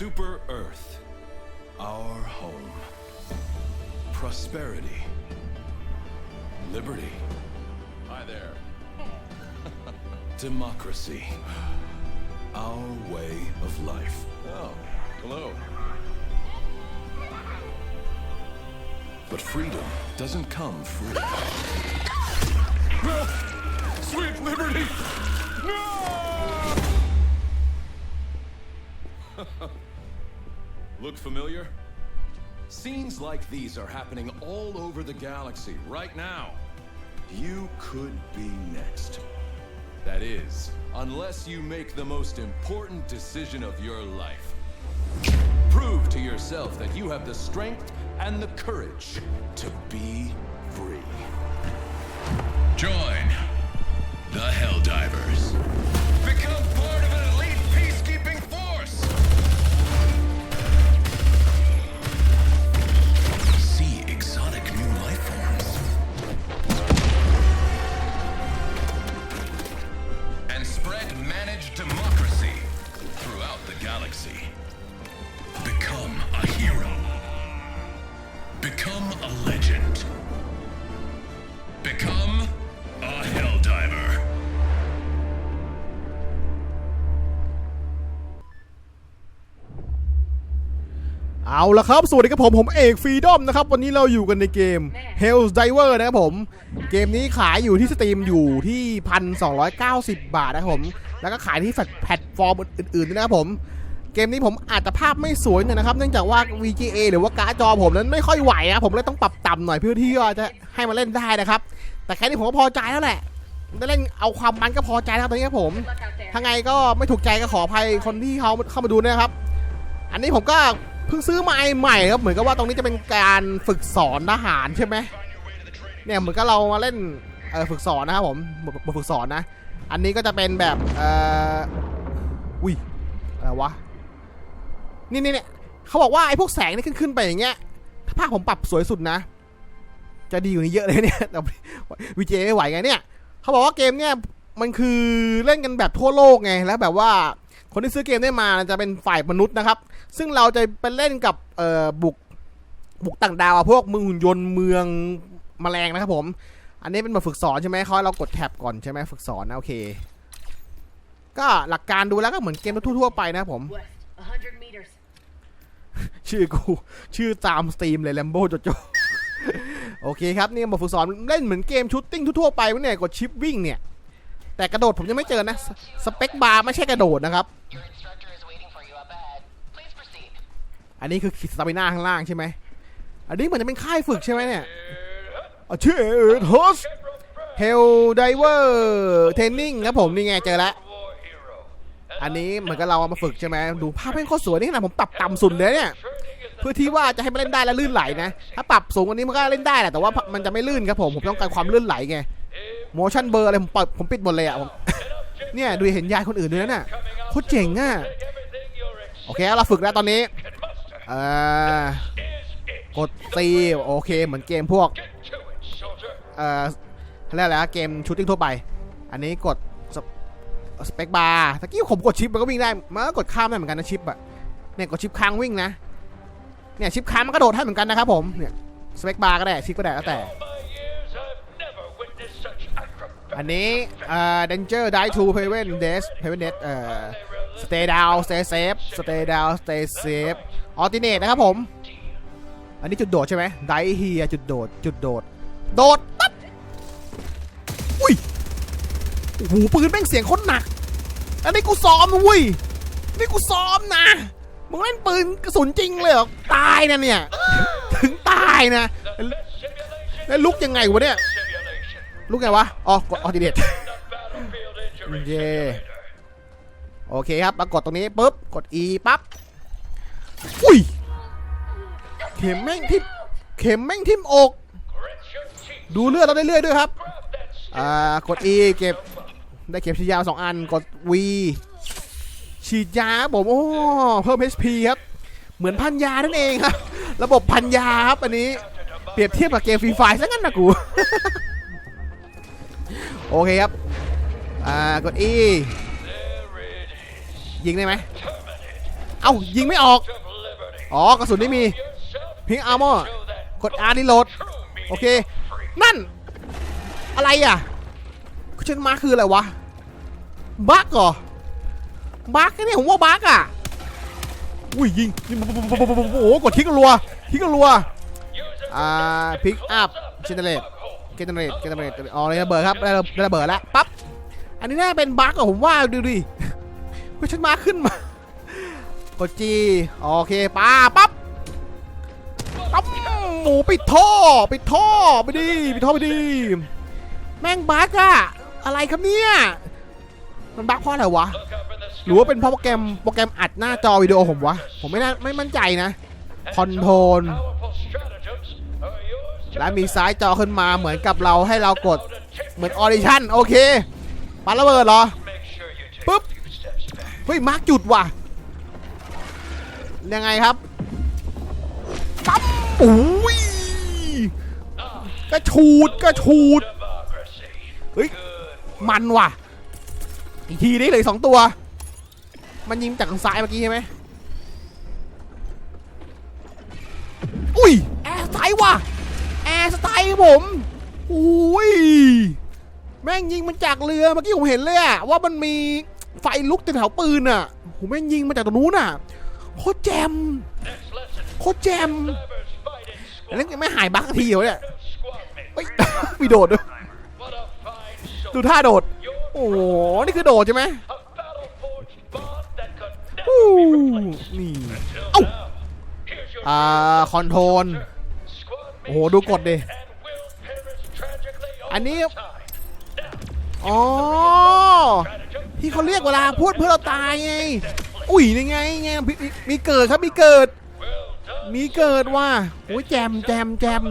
Super Earth, our home. Prosperity, liberty, Hi there. democracy, our way of life. Oh, hello. But freedom doesn't come free. Sweet liberty! Look familiar? Scenes like these are happening all over the galaxy right now. You could be next. That is, unless you make the most important decision of your life. Prove to yourself that you have the strength and the courage to be เอาละครับ สวัสดีครับผมผมเอกฟรีดอมนะครับ วันนี้เราอยู่กันในเกม Hell's Diver นะครับผม เกมนี้ขายอยู่ที่สตรีมอยู่ที่1,290บาทนะครับผม แล้วก็ขายที่แพลตฟอร์มอื่นๆด้วยนะครับผม เกมนี้ผมอาจจะภาพไม่สวยหน่อยนะครับ เนื่องจากว่า VGA หรือว่าการ์ดจอผมนั้นไม่ค่อยไหวนะผมเลยต้องปรับต่ำหน่อยเพื่อที่ว่าจะให้มาเล่นได้นะครับ แต่แค่นี้ผมก็พอใจแล้วแหละได้เล่นเอาความมันก็พอใจแล้วตอนนี้ครับผมถ้าไงก็ไม่ถูกใจก็ขออภัยคนที่เขาเข้ามาดูนะครับ อันนี้ผมก็เพิ่งซื้อมาใหม่ครับเหมือนกับว่าตรงนี้จะเป็นการฝึกสอนทหารใช่ไหมเนี่ยเหมือนกับเรามาเล่นเออฝึกสอนนะครับผมบทฝึกสอนนะ อันนี้ก็จะเป็นแบบเอออุ้ยอะไรวะนี่นี่เนี่ยเขาบอกว่าไอ้พวกแสงนี่ขึ้นขึ้นไปอย่างเงี้ยถ้าภาพผมปรับสวยสุดนะ จะดีกว่นี้เยอะเลยเนี่ยแต่วีเจไม่ไหวไงเนี่ยเขาบอกว่าเกมเนี่ยมันคือเล่นกันแบบทั่วโลกไงแล้วแบบว่า คนที่ซื้อเกมได้มาจะเป็นฝ่ายมนุษย์นะครับ ซึ่งเราจะไปเล่นกับเอ่อบุกบุกต่างดาวอะพวกมือหุ่นยนต์เมืองแมลงนะครับผม อันนี้เป็นมาฝึกสอนใช่ไหมเขาเรากดแท็บก่อนใช่ไหมฝึกสอนนะโอเค ก็หลักการดูแล้วก็เหมือนเกมทั่วๆไปนะผม ชื่อกูชื่อตามสตรีมเลยแลมโบโจโจโอเคครับนี่มาฝึกสอนเล่นเหมือนเกมชูตติ้งทั่วๆไปวะเนี่ยกดชิปวิ่งเนี่ย แต่กระโดดผมยังไม่เจอนะสสเปคบาร์ไม่ใช่กระโดดนะครับ อันนี้คือสตามิน่าข้างล่างใช่ไหม อันนี้เหมือนจะเป็นค่ายฝึกใช่ไหมเนี่ยเชื่อโฮสเฮลไดเวอร์เทนนิ่งครับผมนี่ไงเจอแล้ว อันนี้เหมือนกับเราเอามาฝึกใช่ไหมดูภาพเป็นโคตรสวยนี่ขนาดผมปรับต่ำสุดเลยเนี่ยเพื่อที่ว่าจะให้มันเล่นได้และลื่นไหลนะ ถ้าปรับสูงกว่านี้มันก็เล่นได้แหละแต่ว่ามันจะไม่ลื่นครับผม ผมต้องการความลื่นไหลไง motion blur อะไรผมปรับผมปิดหมดเลยอะผมเนี่ยดูเห็นยายคนอื่นด้วยนะน่ะโคตรเจ๋งอะโอเคเราฝึกแล้วตอนนี้เอ่อกด C โอเคเหมือนเกมพวกเอ่อเขาเรียกอะไรนะเกมชูตติ้งทั่วไป อันนี้กดสเปคบาร์ตะกี้ผมกดชิปมันก็วิ่งได้มันก็กดข้ามได้เหมือนกันนะชิปอะเนี่ยกดชิปค้างวิ่งนะเนี่ยชิปค้างมันก็โดดให้เหมือนกันนะครับผมเนี่ยสเปคบาร์ก็ได้ชิปก็ได้แล้วแต่ อันนี้เอ่อ danger die to prevent death prevent death เอ่อ stay down stay safe stay down stay safe alternate นะครับผม อันนี้จุดโดดใช่ไหม die here จุดโดด จุดโดด โดดปั๊บอุ้ยโอ้โหปืนแม่งเสียงโคตรหนัก อันนี้กูซ้อมนะเว้ยนี่กูซ้อมนะ มึงเล่นปืนกระสุนจริงเลยเหรอ ตายนะเนี่ย ถึงตายนะ แล้วลุกยังไงวะเนี่ย ลุกไงวะ อ๋อ กดออติเดตเย่โอเคครับมากดตรงนี้ปุ๊บ กด E ปั๊บ อุ้ย เข็มแม่งทิ่มเข็มแม่งทิ่มอก ดูเลือดเราได้เรื่อยๆด้วยครับ อ่า กด E เก็บ ได้เข็มฉีดยาสองอัน กด V ฉีดยาครับผมโอ้ เพิ่ม HP ครับ เหมือนพันยานั่นเองครับ ระบบพันยาครับอันนี้ เปรียบเทียบกับเกมฟรีไฟซะงั้นนะกู โอเคครับ อ่ากด E ยิงได้ไหมเอ้ายิงไม่ออก อ๋อกระสุนไม่มี พิงอาร์มอกด R รีโหลด โอเค นั่น อะไรอะคุชนมาคืออะไรวะ บั๊กเหรอ บั๊กเนี่ยผมว่าบั๊กอะ อุ้ยยิงยิงโอ้โหกดทิ้งรัว ทิ้งรัว อ่าพิกอัพเจเนเรต เจเนเรตเจเนเรตอ๋อระเบิดครับได้ระระเบิดแล้วปั๊บอันนี้น่าเป็นบั๊กอะผมว่าดูดิคุชนมาขึ้นมากดจีโอเคป้าปั๊บปั๊บหมูปิดท่อปิดท่อไปดิปิดท่อไปดิแม่งบั๊กอะอะไรครับเนี่ยมันบั๊กเพราะอะไรวะหรือว่าเป็นเพราะโปรแกรมโปรแกรมอัดหน้าจอวิดีโอผมวะผมไม่น่าไม่มั่นใจนะคอนโทรล และมีซ้ายจอขึ้นมาเหมือนกับเราให้เรากดเหมือนออดิชั่นโอเคปาระเบิดเหรอปุ๊บเฮ้ยมาร์กจุดว่ะยังไงครับปั๊มอุ้ยกระชูดกระชูดเฮ้ยมันว่ะอีกทีนี้เลยสองตัว มันยิงจากทางซ้ายเมื่อกี้ใช่ไหม ครับผมอุ้ยแม่งยิงมันจากเรือเมื่อกี้ผมเห็นเลยอะว่ามันมีไฟลุกติดแถวปืนอะโหแม่งยิงมาจากตรงนู้นอะโคตรแจมโคตรแจมแล้วยังไม่หายบั๊กทีเหรอเนี่ยเฮ้ยมีโดดด้วยดูท่าโดด โอ้โห นี่คือโดดใช่ไหมอู้นี่ เอ้าอ่า คอนโทรล โอ้โห ดูกดดิ อันนี้ อ๋อ ที่เขาเรียกเวลาพูดเพื่อเราตายไง อุ้ยนี่ไงไงมีมีเกิดครับมีเกิด มีเกิดว่าโอ้ยแจมแจมแจม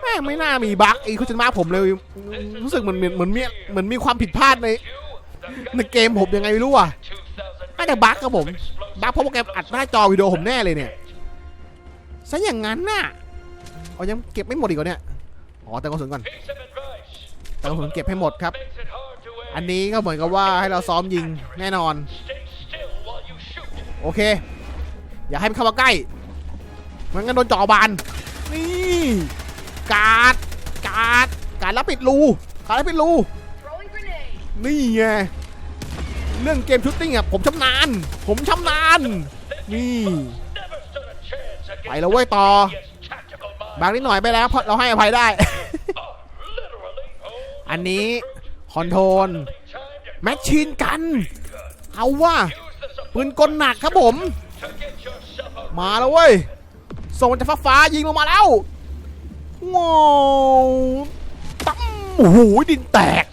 แม่งไม่น่ามีบั๊กไอ้คุณชนะผมเลย รู้สึกเหมือนเหมือนเหมือนมีเหมือนมีความผิดพลาดในในเกมผมยังไงไม่รู้อะน่าจะบั๊กครับผม บั๊กเพราะโปรแกรมอัดหน้าจอวิดีโอผมแน่เลยเนี่ยซะอย่างนั้นน่ะเอายังเก็บไม่หมดอีกเหรอเนี่ย อ๋อแต่กระสุนก่อนแต่กระสุนเก็บให้หมดครับ อันนี้ก็เหมือนกับว่าให้เราซ้อมยิงแน่นอน โอเค อย่าให้มันเข้ามาใกล้ มันงั้นโดนจ่อบาน นี่การ์ดการ์ดการ์ดแล้วปิดรูการ์ดแล้วปิดรู Throwing grenade. นี่ไงเรื่องเกมชุตติ้งอะผมชำนาญ ผมชำนาญ นี่ ไปแล้วเว้ยต่อบางนิดหน่อยไปแล้วเพราะเราให้อภัยได้ อันนี้คอนโทรลแมชชีนกัน เอาว่าปืนกลหนักครับผม มาแล้วเว้ย ส่งจากฟ้าฟ้ายิงลงมาแล้วว้าวตั้มโอ้โหดินแตก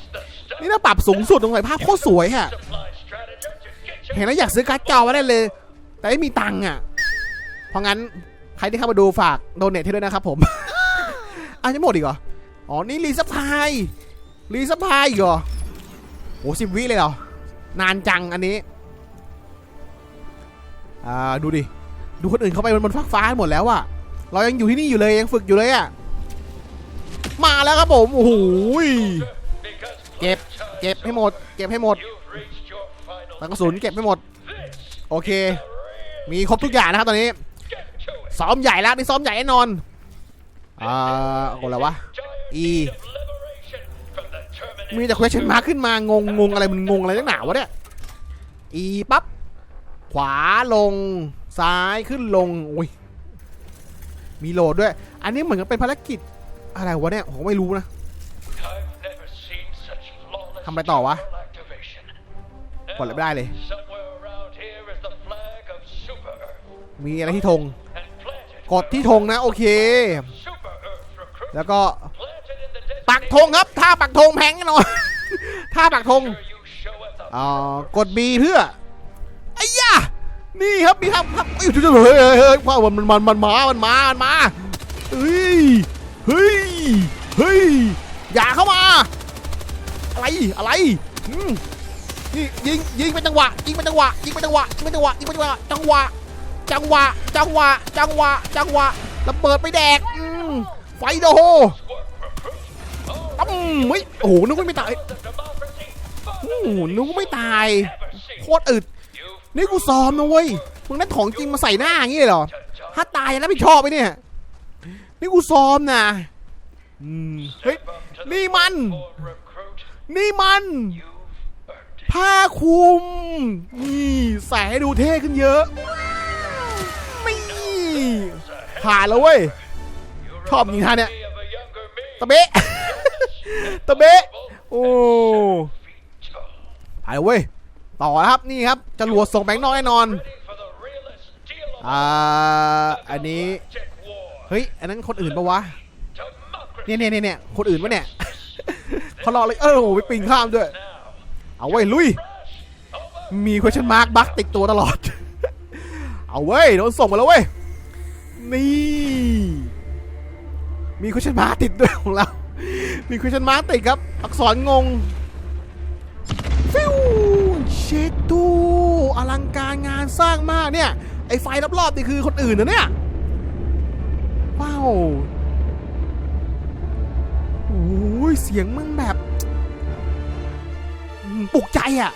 นี่ถ้าปรับสูงสุดตรงไหนภาพโคตรสวยฮะ เห็นแล้วอยากซื้อการ์ดจอมาได้เลย แต่ไม่มีตังค์อะ เพราะงั้น ใครที่เข้ามาดูฝากโดเนทให้ด้วยนะครับผมอ้าวยังหมดอีกเหรอ อ๋อ นี่รีสพาย รีสพายอีกเหรอโหสิบวิเลยเหรอ นานจังอันนี้ อ่า ดูดิ ดูคนอื่นเข้าไปบนฟ้าฟ้าหมดแล้วอะเรายังอยู่ที่นี่อยู่เลยยังฝึกอยู่เลยอะมาแล้วครับผม โอ้โหเก็บ เก็บให้หมด เก็บให้หมดตังกระสุนเก็บให้หมด โอเค มีครบทุกอย่างนะครับตอนนี้ ซ้อมใหญ่แล้วนี่ซ้อมใหญ่แน่นอน อ่าอะไรวะ E มีแต่ question mark ขึ้นมางงงงอะไรมันงงอะไรนักหนาวะเนี่ย E ปั๊บ ขวาลง ซ้ายขึ้นลงอุ้ย มีโหลดด้วย อันนี้เหมือนกับเป็นภารกิจ อะไรวะเนี่ย ผมไม่รู้นะ ทำอะไรต่อวะกดอะไรไม่ได้เลย มีอะไรที่ธง กดที่ธงนะ โอเค แล้วก็ ปักธงครับท่าปักธงแพงแน่นอนท่าปักธงอ่ากด B เพื่อไอ้ยานี่ครับมีครับครับเอ้ยเฮ้ยเฮ้ยเฮ้ยว่ามันมันมันมามันมามันมาเฮ้ยเฮ้ยเฮ้ยอย่าเข้ามา อะไรอะไรนี่ยิงยิงเป็นจังหวะยิงเป็นจังหวะยิงเป็นจังหวะยิงเป็นจังหวะยิงเป็นจังหวะจังหวะจังหวะจังหวะจังหวะจังหวะระเบิดไปแดกไฟโด เฮ้ยโอ้โหนึกว่าไม่ตายโอ้โหนึกว่าไม่ตาย โคตรอึด นี่กูซ้อมนะเว้ย มึงนั่นของจริงมาใส่หน้าอย่างงี้เลยเหรอ ถ้าตายจะรับผิดชอบไปเนี่ย นี่กูซ้อมนะอืมเฮ้ย นี่มัน นี่มัน ผ้าคลุม นี่ใส่ให้ดูเท่ขึ้นเยอะนี่ผ่านแล้วเว้ย ชอบจริงท่าเนี่ยตะเบะ ตะเบะโอ้ไปเว้ยต่อนะครับนี่ครับจรวดส่งแบงค์นอกแน่นอนอ่าอันนี้เฮ้ยอันนั้นคนอื่นปะวะเนี่ยเนี่ยเนี่ยเนี่ยคนอื่นปะเนี่ยเขารอเลยเออโอ้โหไปปิงข้ามด้วยเอาเว้ยลุย มี question mark บักติดตัวตลอด เอาเว้ยโดนส่งมาแล้วเว้ยนี่มี question mark ติดด้วยของเรา มี question mark ติดครับ อักษรงงฟิวเชตูอลังการงานสร้างมากเนี่ย ไอ้ไฟรอบๆนี่คือคนอื่นนะเนี่ย ว้าวโอ้ยเสียงมึงแบบ ปลุกใจอะ